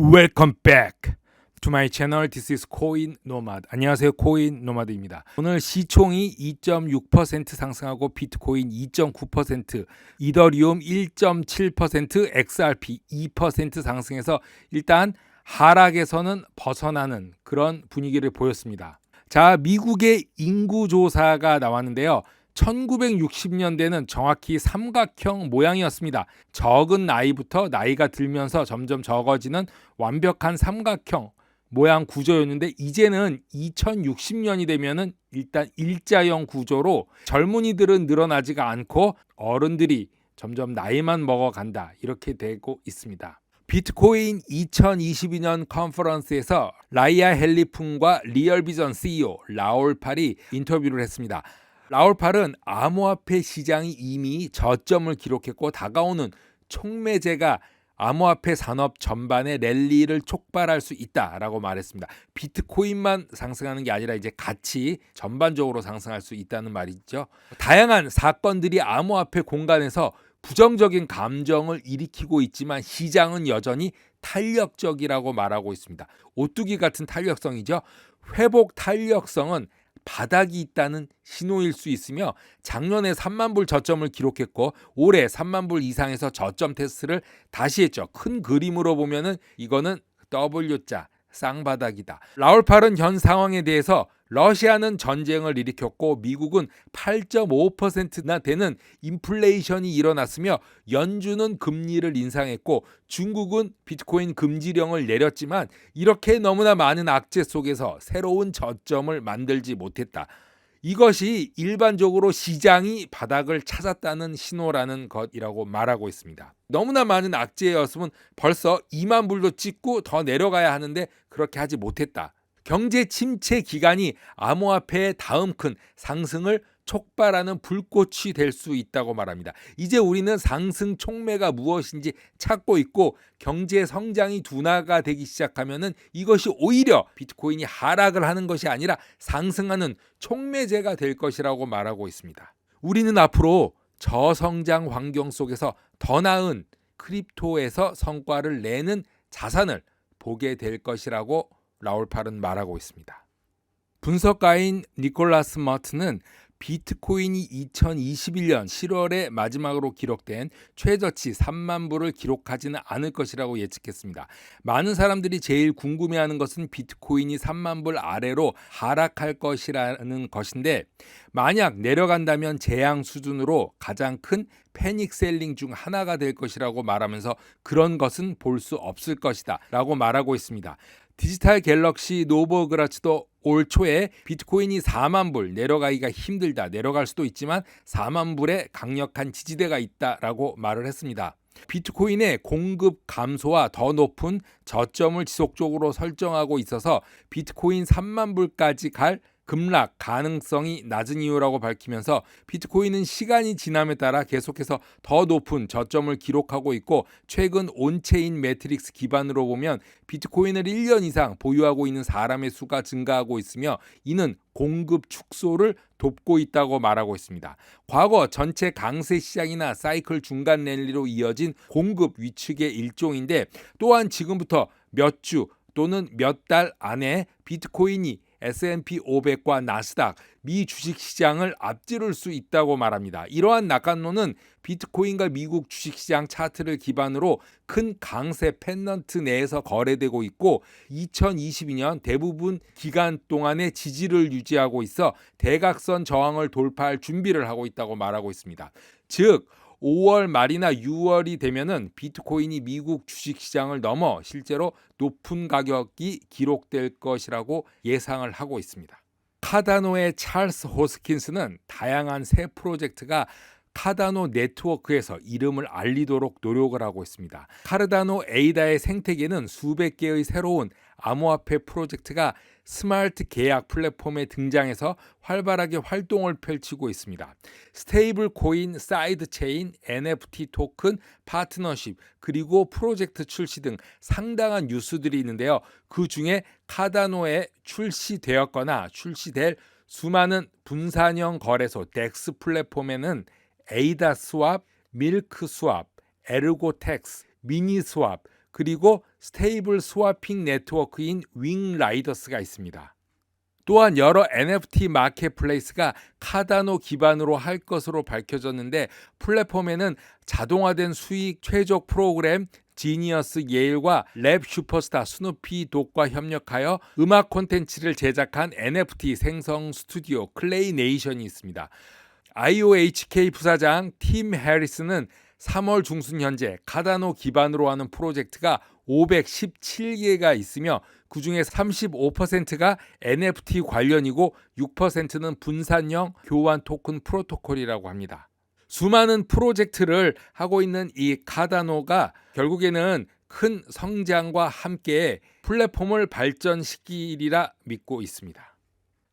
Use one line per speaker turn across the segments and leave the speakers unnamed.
Welcome back to my channel. This is Coin Nomad. 안녕하세요. 코인 노마드입니다. 오늘 시총이 2.6% 상승하고 비트코인 2.9%, 이더리움 1.7%, XRP 2% 상승해서 일단 하락에서는 벗어나는 그런 분위기를 보였습니다. 자, 미국의 인구 조사가 나왔는데요. 1960년대는 정확히 삼각형 모양이었습니다. 적은 나이부터 나이가 들면서 점점 적어지는 완벽한 삼각형 모양 구조였는데 이제는 2060년이 되면은 일단 일자형 구조로 젊은이들은 늘어나지가 않고 어른들이 점점 나이만 먹어간다 이렇게 되고 있습니다. 비트코인 2022년 컨퍼런스에서 라이아 헬리풍과 리얼비전 CEO 라올 팔이 인터뷰를 했습니다. 라울팔은 암호화폐 시장이 이미 저점을 기록했고 다가오는 촉매제가 암호화폐 산업 전반의 랠리를 촉발할 수 있다라고 말했습니다. 비트코인만 상승하는 게 아니라 이제 같이 전반적으로 상승할 수 있다는 말이죠. 다양한 사건들이 암호화폐 공간에서 부정적인 감정을 일으키고 있지만 시장은 여전히 탄력적이라고 말하고 있습니다. 오뚜기 같은 탄력성이죠. 회복 탄력성은 바닥이 있다는 신호일 수 있으며 작년에 3만 불 저점을 기록했고 올해 3만 불 이상에서 저점 테스트를 다시 했죠. 큰 그림으로 보면은 이거는 W자 쌍바닥이다. 라울팔은 현 상황에 대해서 러시아는 전쟁을 일으켰고 미국은 8.5%나 되는 인플레이션이 일어났으며 연준은 금리를 인상했고 중국은 비트코인 금지령을 내렸지만 이렇게 너무나 많은 악재 속에서 새로운 저점을 만들지 못했다. 이것이 일반적으로 시장이 바닥을 찾았다는 신호라는 것이라고 말하고 있습니다. 너무나 많은 악재였으면 벌써 2만 불도 찍고 더 내려가야 하는데 그렇게 하지 못했다. 경제 침체 기간이 암호화폐의 다음 큰 상승을 촉발하는 불꽃이 될 수 있다고 말합니다. 이제 우리는 상승 촉매가 무엇인지 찾고 있고 경제 성장이 둔화가 되기 시작하면은 이것이 오히려 비트코인이 하락을 하는 것이 아니라 상승하는 촉매제가 될 것이라고 말하고 있습니다. 우리는 앞으로 저성장 환경 속에서 더 나은 크립토에서 성과를 내는 자산을 보게 될 것이라고 라울팔은 말하고 있습니다. 분석가인 니콜라스 머트는 비트코인이 2021년 7월에 마지막으로 기록된 최저치 3만 불을 기록하지는 않을 것이라고 예측했습니다. 많은 사람들이 제일 궁금해하는 것은 비트코인이 3만 불 아래로 하락할 것이라는 것인데 만약 내려간다면 재앙 수준으로 가장 큰 패닉 셀링 중 하나가 될 것이라고 말하면서 그런 것은 볼 수 없을 것이다 라고 말하고 있습니다. 디지털 갤럭시 노버그라츠도 올 초에 비트코인이 4만 불 내려가기가 힘들다. 내려갈 수도 있지만 4만 불에 강력한 지지대가 있다라고 말을 했습니다. 비트코인의 공급 감소와 더 높은 저점을 지속적으로 설정하고 있어서 비트코인 3만 불까지 갈 급락 가능성이 낮은 이유라고 밝히면서 비트코인은 시간이 지남에 따라 계속해서 더 높은 저점을 기록하고 있고 최근 온체인 매트릭스 기반으로 보면 비트코인을 1년 이상 보유하고 있는 사람의 수가 증가하고 있으며 이는 공급 축소를 돕고 있다고 말하고 있습니다. 과거 전체 강세 시장이나 사이클 중간 랠리로 이어진 공급 위축의 일종인데 또한 지금부터 몇 주 또는 몇 달 안에 비트코인이 S&P 500과 나스닥 미 주식 시장을 앞지를 수 있다고 말합니다. 이러한 낙관론은 비트코인과 미국 주식 시장 차트를 기반으로 큰 강세 펜넌트 내에서 거래되고 있고 2022년 대부분 기간 동안의 지지를 유지하고 있어 대각선 저항을 돌파할 준비를 하고 있다고 말하고 있습니다. 즉 5월 말이나 6월이 되면은 비트코인이 미국 주식 시장을 넘어 실제로 높은 가격이 기록될 것이라고 예상을 하고 있습니다. 카다노의 찰스 호스킨스는 다양한 새 프로젝트가 카다노 네트워크에서 이름을 알리도록 노력을 하고 있습니다. 카르다노 에이다의 생태계는 수백 개의 새로운 암호화폐 프로젝트가 스마트 계약 플랫폼에 등장해서 활발하게 활동을 펼치고 있습니다. 스테이블 코인, 사이드 체인, NFT 토큰, 파트너십, 그리고 프로젝트 출시 등 상당한 뉴스들이 있는데요. 그 중에 카다노에 출시되었거나 출시될 수많은 분산형 거래소 덱스 플랫폼에는 에이다 스왑, 밀크 스왑, 에르고텍스, 미니 스왑, 그리고 스테이블 스와핑 네트워크인 윙라이더스가 있습니다. 또한 여러 NFT 마켓플레이스가 카다노 기반으로 할 것으로 밝혀졌는데 플랫폼에는 자동화된 수익 최적 프로그램 지니어스 예일과 랩 슈퍼스타 스누피 독과 협력하여 음악 콘텐츠를 제작한 NFT 생성 스튜디오 클레이 네이션이 있습니다. IOHK 부사장 팀 해리스는 3월 중순 현재 카다노 기반으로 하는 프로젝트가 517개가 있으며 그 중에 35%가 NFT 관련이고 6%는 분산형 교환 토큰 프로토콜이라고 합니다. 수많은 프로젝트를 하고 있는 이 카다노가 결국에는 큰 성장과 함께 플랫폼을 발전시키리라 믿고 있습니다.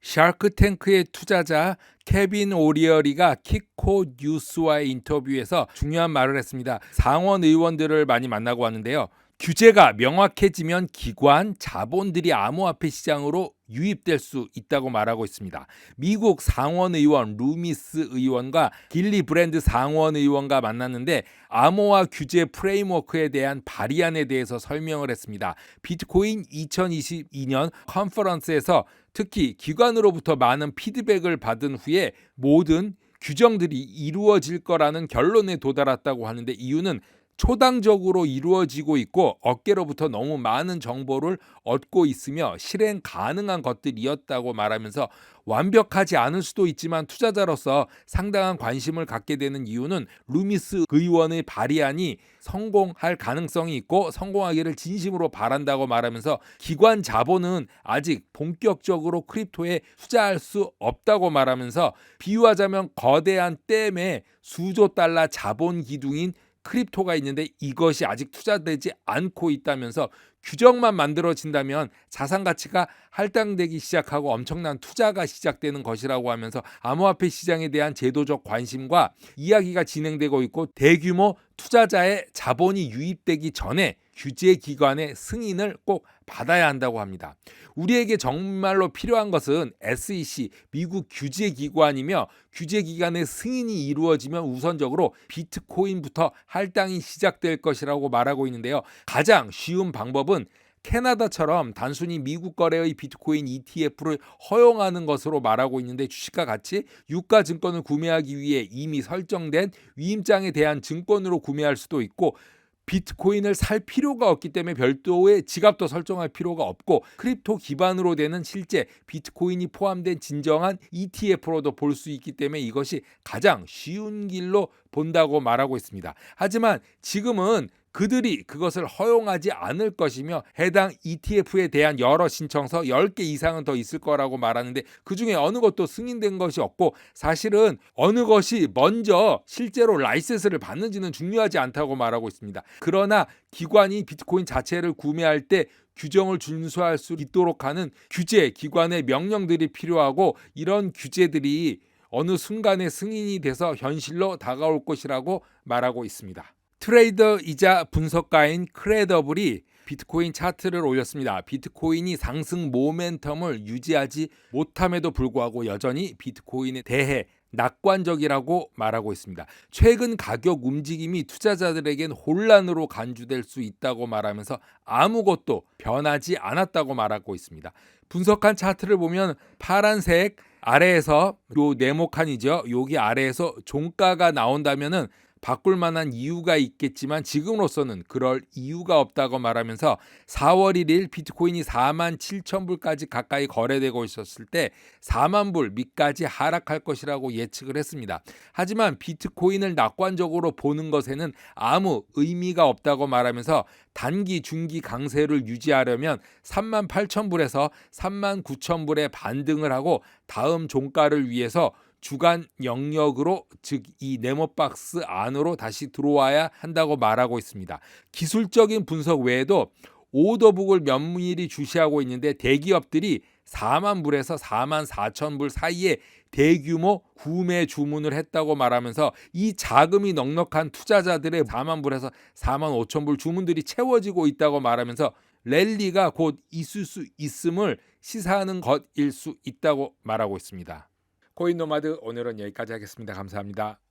샤크탱크의 투자자 케빈 오리어리가 키코 뉴스와의 인터뷰에서 중요한 말을 했습니다. 상원 의원들을 많이 만나고 왔는데요. 규제가 명확해지면 기관, 자본들이 암호화폐 시장으로 유입될 수 있다고 말하고 있습니다. 미국 상원 의원 루미스 의원과 길리 브랜드 상원 의원과 만났는데 암호화 규제 프레임워크에 대한 발의안에 대해서 설명을 했습니다. 비트코인 2022년 컨퍼런스에서 특히 기관으로부터 많은 피드백을 받은 후에 모든 규정들이 이루어질 거라는 결론에 도달했다고 하는데 이유는 초당적으로 이루어지고 있고 어깨로부터 너무 많은 정보를 얻고 있으며 실행 가능한 것들이었다고 말하면서 완벽하지 않을 수도 있지만 투자자로서 상당한 관심을 갖게 되는 이유는 루미스 의원의 발의안이 성공할 가능성이 있고 성공하기를 진심으로 바란다고 말하면서 기관 자본은 아직 본격적으로 크립토에 투자할 수 없다고 말하면서 비유하자면 거대한 댐에 수조 달러 자본 기둥인 크립토가 있는데 이것이 아직 투자되지 않고 있다면서 규정만 만들어진다면 자산 가치가 할당되기 시작하고 엄청난 투자가 시작되는 것이라고 하면서 암호화폐 시장에 대한 제도적 관심과 이야기가 진행되고 있고 대규모 투자자의 자본이 유입되기 전에 규제 기관의 승인을 꼭 받아야 한다고 합니다. 우리에게 정말로 필요한 것은 SEC 미국 규제 기관이며 규제 기관의 승인이 이루어지면 우선적으로 비트코인부터 할당이 시작될 것이라고 말하고 있는데요. 가장 쉬운 방법은 캐나다처럼 단순히 미국 거래의 비트코인 ETF를 허용하는 것으로 말하고 있는데 주식과 같이 유가 증권을 구매하기 위해 이미 설정된 위임장에 대한 증권으로 구매할 수도 있고 비트코인을 살 필요가 없기 때문에 별도의 지갑도 설정할 필요가 없고 크립토 기반으로 되는 실제 비트코인이 포함된 진정한 ETF로도 볼 수 있기 때문에 이것이 가장 쉬운 길로 본다고 말하고 있습니다. 하지만 지금은 그들이 그것을 허용하지 않을 것이며 해당 ETF에 대한 여러 신청서 10개 이상은 더 있을 거라고 말하는데 그 중에 어느 것도 승인된 것이 없고 사실은 어느 것이 먼저 실제로 라이센스를 받는지는 중요하지 않다고 말하고 있습니다. 그러나 기관이 비트코인 자체를 구매할 때 규정을 준수할 수 있도록 하는 규제 기관의 명령들이 필요하고 이런 규제들이 어느 순간에 승인이 돼서 현실로 다가올 것이라고 말하고 있습니다. 트레이더이자 분석가인 크레더블이 비트코인 차트를 올렸습니다. 비트코인이 상승 모멘텀을 유지하지 못함에도 불구하고 여전히 비트코인에 대해 낙관적이라고 말하고 있습니다. 최근 가격 움직임이 투자자들에겐 혼란으로 간주될 수 있다고 말하면서 아무것도 변하지 않았다고 말하고 있습니다. 분석한 차트를 보면 파란색 아래에서 요 네모칸이죠. 여기 아래에서 종가가 나온다면은 바꿀 만한 이유가 있겠지만 지금으로서는 그럴 이유가 없다고 말하면서 4월 1일 비트코인이 4만 7천 불까지 가까이 거래되고 있었을 때 4만 불 밑까지 하락할 것이라고 예측을 했습니다. 하지만 비트코인을 낙관적으로 보는 것에는 아무 의미가 없다고 말하면서 단기 중기 강세를 유지하려면 3만 8천 불에서 3만 9천 불에 반등을 하고 다음 종가를 위해서 주간 영역으로 즉 이 네모 박스 안으로 다시 들어와야 한다고 말하고 있습니다. 기술적인 분석 외에도 오더북을 면밀히 주시하고 있는데 대기업들이 4만 불에서 4만 4천 불 사이에 대규모 구매 주문을 했다고 말하면서 이 자금이 넉넉한 투자자들의 4만 불에서 4만 5천 불 주문들이 채워지고 있다고 말하면서 랠리가 곧 있을 수 있음을 시사하는 것일 수 있다고 말하고 있습니다. 코인 노마드 오늘은 여기까지 하겠습니다. 감사합니다.